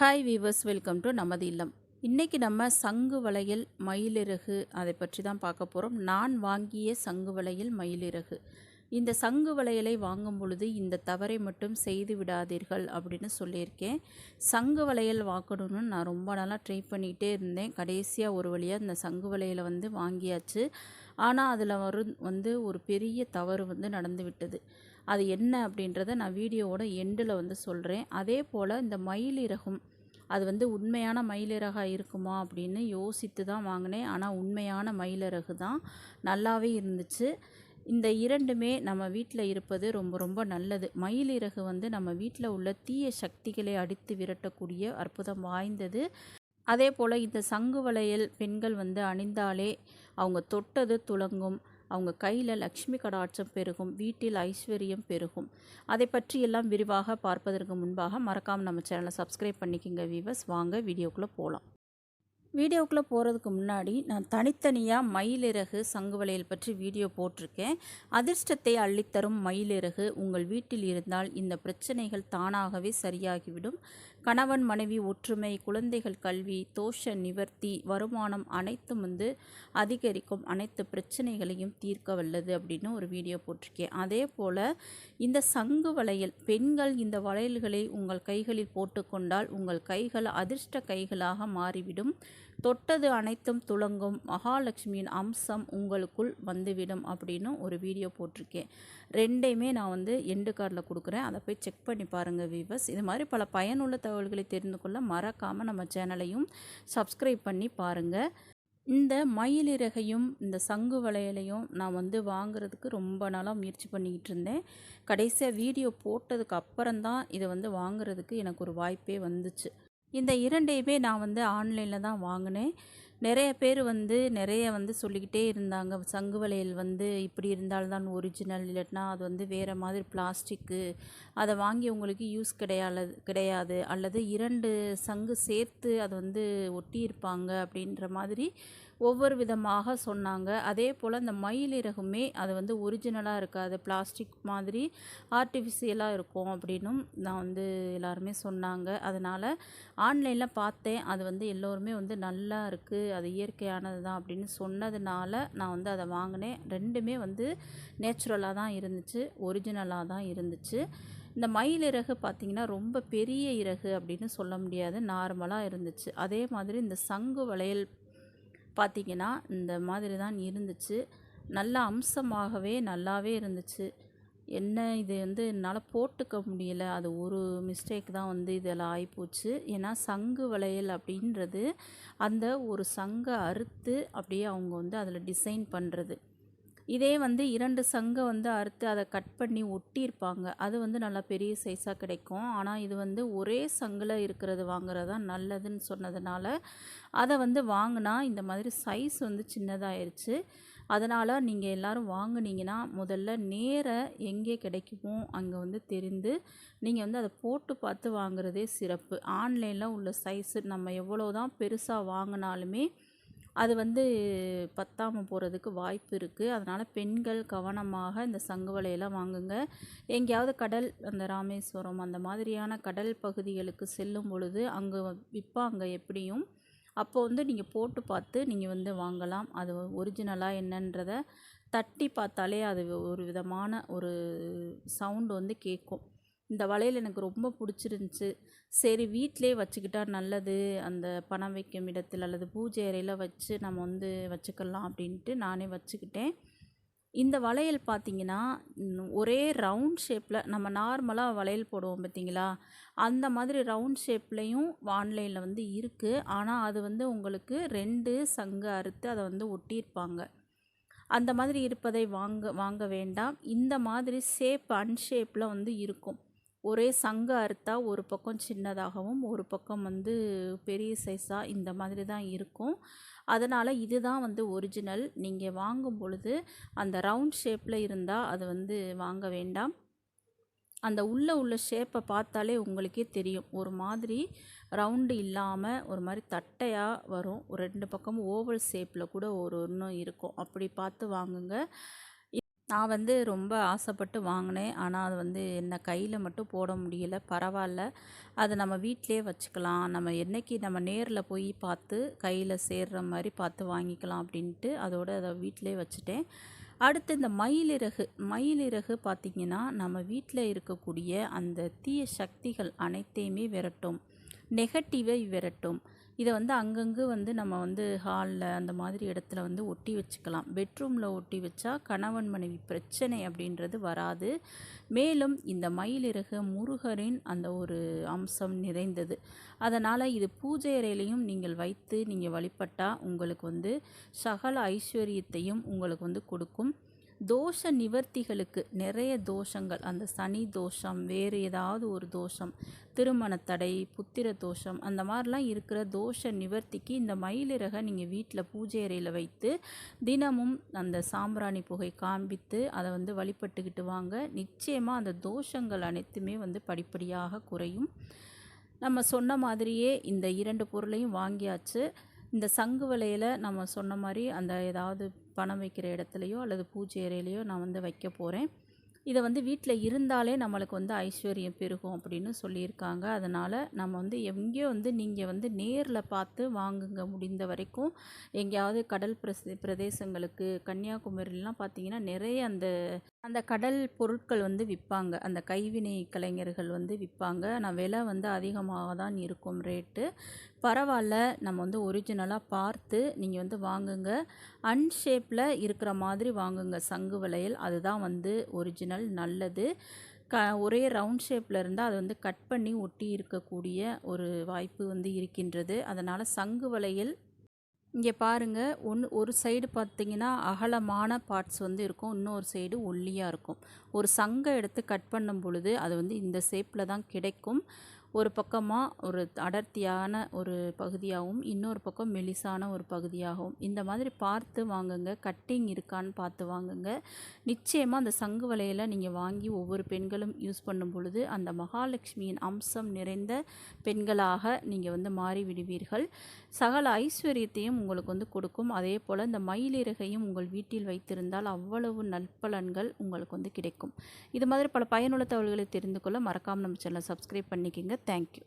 Hi viewers welcome to நமது இல்லம். இன்றைக்கி நம்ம சங்கு வளையல் மயிலிறகு அதை பற்றி தான் பார்க்க போகிறோம் நான் வாங்கிய சங்கு வளையல் மயிலிறகு. இந்த சங்கு வளையலை வாங்கும் பொழுது இந்த தவறை மட்டும் செய்து விடாதீர்கள் அப்படின்னு சொல்லியிருக்கேன். சங்கு வளையல் வாங்கணும்னு நான் ரொம்ப நாளாக ட்ரை பண்ணிகிட்டே இருந்தேன். கடைசியாக ஒரு வழியாக இந்த சங்கு வளையலை வந்து வாங்கியாச்சு. ஆனால் அதில் வரும் வந்து ஒரு பெரிய தவறு வந்து நடந்து விட்டது அது என்ன அப்படின்றத நான் வீடியோவோட எண்டில் வந்து சொல்கிறேன் அதே போல் இந்த மயிலிறகும் அது வந்து உண்மையான மயிலிறகாக இருக்குமா அப்படின்னு யோசித்து தான் வாங்கினேன். ஆனால் உண்மையான மயிலிறகு தான் நல்லாவே இருந்துச்சு. இந்த இரண்டுமே நம்ம வீட்டில் இருப்பது ரொம்ப ரொம்ப நல்லது. மயிலிறகு வந்து நம்ம வீட்டில் உள்ள தீய சக்திகளை அடித்து விரட்டக்கூடிய அற்புதம் வாய்ந்தது. அதே போல் இந்த சங்கு வளையல் பெண்கள் வந்து அணிந்தாலே அவங்க தொட்டது துளங்கும். அவங்க கையில் லக்ஷ்மி கடாட்சம் பெருகும் வீட்டில் ஐஸ்வர்யம் பெருகும். அதை பற்றியெல்லாம் விரிவாக பார்ப்பதற்கு முன்பாக மறக்காமல் நம்ம சேனலை சப்ஸ்கிரைப் பண்ணிக்கோங்க வீவர்ஸ் வாங்க வீடியோக்குள்ளே போகலாம் வீடியோக்குள்ளே போகிறதுக்கு முன்னாடி நான் தனித்தனியாக மயிலிறகு சங்குவலையல் பற்றி வீடியோ போட்டிருக்கேன். அதிர்ஷ்டத்தை அள்ளித்தரும் மயிலிறகு உங்கள் வீட்டில் இருந்தால் இந்த பிரச்சனைகள் தானாகவே சரியாகிவிடும். கணவன் மனைவி ஒற்றுமை குழந்தைகள் கல்வி தோஷ நிவர்த்தி வருமானம் அனைத்தும் வந்து அதிகரிக்கும். அனைத்து பிரச்சனைகளையும் தீர்க்க வல்லது அப்படின்னு ஒரு வீடியோ போட்டிருக்கேன். அதே போல் இந்த சங்கு வளையல் பெண்கள் இந்த வளையல்களை உங்கள் கைகளில் போட்டுக்கொண்டால் உங்கள் கைகள் அதிர்ஷ்ட கைகளாக மாறிவிடும். தொட்டது அனைத்தும் துளங்கும். மகாலட்சுமியின் அம்சம் உங்களுக்குள் வந்துவிடும் அப்படின்னு ஒரு வீடியோ போட்டிருக்கேன். ரெண்டையுமே நான் வந்து எண்டு கார்டில் கொடுக்குறேன். அதை போய் செக் பண்ணி பாருங்கள் வீவர்ஸ் இது மாதிரி பல பயனுள்ள தகவல்களை தெரிந்து கொள்ள மறக்காமல் நம்ம சேனலையும் சப்ஸ்கிரைப் பண்ணி பாருங்கள் இந்த மயிலிறகையும் இந்த சங்கு வளையலையும் நான் வந்து வாங்குறதுக்கு ரொம்ப நாளாக முயற்சி பண்ணிக்கிட்டு இருந்தேன். கடைசியாக வீடியோ போட்டதுக்கு அப்புறம்தான் இதை வந்து வாங்குறதுக்கு எனக்கு ஒரு வாய்ப்பே வந்துச்சு. இந்த இரண்டையுமே நான் வந்து ஆன்லைனில் தான் வாங்கினேன். நிறைய பேர் வந்து நிறைய வந்து சொல்லிக்கிட்டே இருந்தாங்க. சங்கு வளையல் வந்து இப்படி இருந்தால்தான் ஒரிஜினல் இல்லாட்டினா அது வந்து வேறு மாதிரி பிளாஸ்டிக்கு அதை வாங்கி உங்களுக்கு யூஸ் கிடையாது கிடையாது. அல்லது இரண்டு சங்கு சேர்த்து அது வந்து ஒட்டியிருப்பாங்க அப்படின்ற மாதிரி ஒவ்வொரு விதமாக சொன்னாங்க. அதே போல் இந்த மயிலிறகுமே அது வந்து ஒரிஜினலாக இருக்காது. பிளாஸ்டிக் மாதிரி ஆர்டிஃபிஷியலாக இருக்கும் அப்படின்னும் நான் வந்து எல்லாருமே சொன்னாங்க. அதனால் ஆன்லைனில் பார்த்தேன். அது வந்து எல்லோருமே வந்து நல்லா இருக்குது அது இயற்கையானது தான் அப்படின்னு சொன்னதுனால நான் வந்து அதை வாங்கினேன். ரெண்டுமே வந்து நேச்சுரலாக தான் இருந்துச்சு ஒரிஜினலாக தான் இருந்துச்சு. இந்த மயில் இறகு பார்த்திங்கன்னா ரொம்ப பெரிய இறகு அப்படின்னு சொல்ல முடியாது நார்மலாக இருந்துச்சு. அதே மாதிரி இந்த சங்கு வளையல் பார்த்திங்கன்னா இந்த மாதிரி தான் இருந்துச்சு. நல்ல அம்சமாகவே நல்லாவே இருந்துச்சு. என்ன இது வந்து என்னால் போட்டுக்க முடியல. அது ஒரு மிஸ்டேக் தான் வந்து இதில் ஆகிப்போச்சு ஏன்னா சங்கு வளையல் அப்படின்றது அந்த ஒரு சங்கை அறுத்து அப்படியே அவங்க வந்து அதில் டிசைன் பண்ணுறது இதே வந்து இரண்டு சங்கை வந்து அறுத்து அதை கட் பண்ணி ஒட்டியிருப்பாங்க. அது வந்து நல்லா பெரிய சைஸாக கிடைக்கும். ஆனால் இது வந்து ஒரே சங்கில் இருக்கிறது வாங்குறது தான் நல்லதுன்னு சொன்னதுனால அதை வந்து வாங்கினா இந்த மாதிரி சைஸ் வந்து சின்னதாகிருச்சு அதனால் நீங்கள் எல்லோரும் வாங்கினீங்கன்னா முதல்ல நேர எங்கே கிடைக்குமோ அங்கே வந்து தெரிந்து நீங்கள் வந்து அதை போட்டு பார்த்து வாங்குறதே சிறப்பு. ஆன்லைனில் உள்ள சைஸு நம்ம எவ்வளோ தான் பெருசாக வாங்கினாலுமே அது வந்து பத்தாமல் போகிறதுக்கு வாய்ப்பு இருக்குது அதனால் பெண்கள் கவனமாக இந்த சங்கு வலையெல்லாம் வாங்குங்க. எங்கேயாவது கடல் அந்த ராமேஸ்வரம் அந்த மாதிரியான கடல் பகுதிகளுக்கு செல்லும் பொழுது அங்கே விற்பாங்க எப்படியும்? அப்போ வந்து நீங்கள் போட்டு பார்த்து நீங்கள் வந்து வாங்கலாம். அது ஒரிஜினலாக என்னன்றதை தட்டி பார்த்தாலே அது ஒரு விதமான ஒரு சவுண்டு வந்து கேட்கும். இந்த வளையல் எனக்கு ரொம்ப பிடிச்சிருந்துச்சி. சரி வீட்டிலே வச்சுக்கிட்டா நல்லது. அந்த பணம் வைக்கும் இடத்தில் அல்லது பூஜை அறையில் வச்சு நம்ம வந்து வச்சுக்கலாம் அப்படின்ட்டு நானே வச்சுக்கிட்டேன். இந்த வளையல் பார்த்திங்கன்னா ஒரே ரவுண்ட் ஷேப்பில் நம்ம நார்மலாக வளையல் போடுவோம் பார்த்திங்களா? அந்த மாதிரி ரவுண்ட் ஷேப்லேயும் ஆன்லைனில் வந்து இருக்குது ஆனால் அது வந்து உங்களுக்கு ரெண்டு சங்கு அறுத்து அதை வந்து ஒட்டியிருப்பாங்க. அந்த மாதிரி இருப்பதை வாங்க வாங்க வேண்டாம். இந்த மாதிரி ஷேப் அன்ஷேப்பில் வந்து இருக்கும். ஒரே சங்க அறுத்தா ஒரு பக்கம் சின்னதாகவும் ஒரு பக்கம் வந்து பெரிய சைஸாக இந்த மாதிரி தான் இருக்கும். அதனால் இதுதான் வந்து ஒரிஜினல் நீங்கள் வாங்கும் பொழுது அந்த ரவுண்ட் ஷேப்பில் இருந்தால் அது வந்து வாங்க வேண்டாம். அந்த உள்ளே உள்ள ஷேப்பை பார்த்தாலே உங்களுக்கே தெரியும். ஒரு மாதிரி ரவுண்டு இல்லாமல் ஒரு மாதிரி தட்டையாக வரும். ஒரு ரெண்டு பக்கமும் ஓவல் ஷேப்பில் கூட ஒரு ஒன்றும் இருக்கும். அப்படி பார்த்து வாங்குங்க. நான் வந்து ரொம்ப ஆசைப்பட்டு வாங்கினேன். ஆனால் அது வந்து என்ன கையில் மட்டும் போட முடியலை. பரவாயில்ல. அதை நம்ம வீட்டிலே வச்சுக்கலாம். நம்ம என்னைக்கு நம்ம நேரில் போய் பார்த்து கையில் சேர்ற மாதிரி பார்த்து வாங்கிக்கலாம் அப்படின்ட்டு அதோட அதை வீட்டிலே வச்சுட்டேன். அடுத்து இந்த மயிலிறகு. மயிலிறகு பார்த்திங்கன்னா நம்ம வீட்டில் இருக்கக்கூடிய அந்த தீய சக்திகள் அனைத்தையுமே விரட்டும். நெகட்டிவை விரட்டும். இதை வந்து அங்கங்கே வந்து நம்ம வந்து ஹாலில் அந்த மாதிரி இடத்துல வந்து ஒட்டி வச்சுக்கலாம். பெட்ரூமில் ஒட்டி வச்சா கணவன் மனைவி பிரச்சனை அப்படின்றது வராது. மேலும் இந்த மயிலிறகு முருகரின் அந்த ஒரு அம்சம் நிறைந்தது. அதனால் இது பூஜை அறையிலையும் நீங்கள் வைத்து நீங்கள் வழிபட்டால் உங்களுக்கு வந்து சகல ஐஸ்வர்யத்தையும் உங்களுக்கு வந்து கொடுக்கும். தோஷ நிவர்த்திகளுக்கு நிறைய தோஷங்கள். அந்த சனி தோஷம் வேறு ஏதாவது ஒரு தோஷம் திருமண தடை புத்திர தோஷம் அந்த மாதிரிலாம் இருக்கிற தோஷ நிவர்த்திக்கு இந்த மயிலிறகை நீங்கள் வீட்டில் பூஜை அறையில் வைத்து தினமும் அந்த சாம்பிராணி புகை காண்பித்து அதை வந்து வழிபட்டுக்கிட்டு வாங்க. நிச்சயமாக அந்த தோஷங்கள் அனைத்துமே வந்து படிப்படியாக குறையும். நம்ம சொன்ன மாதிரியே இந்த இரண்டு பொருளையும் வாங்கியாச்சு. இந்த சங்கு வலையில் நம்ம சொன்ன மாதிரி அந்த ஏதாவது பணம் வைக்கிற இடத்துலையோ அல்லது பூஜை அறையிலையோ நான் வந்து வைக்க போகிறேன் இதை வந்து வீட்டில் இருந்தாலே நம்மளுக்கு வந்து ஐஸ்வர்யம் பெருகும் அப்படின்னு சொல்லியிருக்காங்க. அதனால் நம்ம வந்து எங்கேயோ வந்து நீங்கள் வந்து நேரில் பார்த்து வாங்குங்க முடிந்த வரைக்கும் எங்கேயாவது கடல் பிரச பிரதேசங்களுக்கு கன்னியாகுமரிலாம் பார்த்தீங்கன்னா நிறைய அந்த அந்த கடல் பொருட்கள் வந்து விற்பாங்க. அந்த கைவினை கலைஞர்கள் வந்து விற்பாங்க. நான் விலை வந்து அதிகமாக தான் இருக்கும் ரேட்டு. பரவாயில்ல நம்ம வந்து ஒரிஜினலாக பார்த்து நீங்கள் வந்து வாங்குங்க. அன்ஷேப்பில் இருக்கிற மாதிரி வாங்குங்க. சங்கு வளையல் அதுதான் வந்து ஒரிஜினல் நல்லது. க ஒரே ரவுண்ட் ஷேப்பில் இருந்தால் அது வந்து கட் பண்ணி ஒட்டி இருக்கக்கூடிய ஒரு வாய்ப்பு வந்து இருக்கின்றது. அதனால் சங்கு வளையல் இங்கே பாருங்கள் ஒன்று ஒரு சைடு பார்த்தீங்கன்னா அகலமான பார்ட்ஸ் வந்து இருக்கும். இன்னொரு சைடு ஒல்லியாக இருக்கும். ஒரு சங்கை எடுத்து கட் பண்ணும் பொழுது அது வந்து இந்த ஷேப்பில் தான் கிடைக்கும். ஒரு பக்கமாக ஒரு அடர்த்தியான ஒரு பகுதியாகவும் இன்னொரு பக்கம் மெலிசான ஒரு பகுதியாகவும். இந்த மாதிரி பார்த்து வாங்குங்க. கட்டிங் இருக்கான்னு பார்த்து வாங்குங்க. நிச்சயமாக அந்த சங்கு வலையில் நீங்கள் வாங்கி ஒவ்வொரு பெண்களும் யூஸ் பண்ணும் பொழுது அந்த மகாலட்சுமியின் அம்சம் நிறைந்த பெண்களாக நீங்கள் வந்து மாறி விடுவீர்கள். சகல ஐஸ்வர்யத்தையும் உங்களுக்கு வந்து கொடுக்கும். அதே போல் இந்த மயிலிறகையும் உங்கள் வீட்டில் வைத்திருந்தால் அவ்வளவு நற்பலன்கள் உங்களுக்கு வந்து கிடைக்கும். இது மாதிரி பல பயனுள்ள தகவல்களை தெரிந்து கொள்ள மறக்காமல் நம்ம சேனலை சப்ஸ்கிரைப் பண்ணிக்கிங்க. Thank you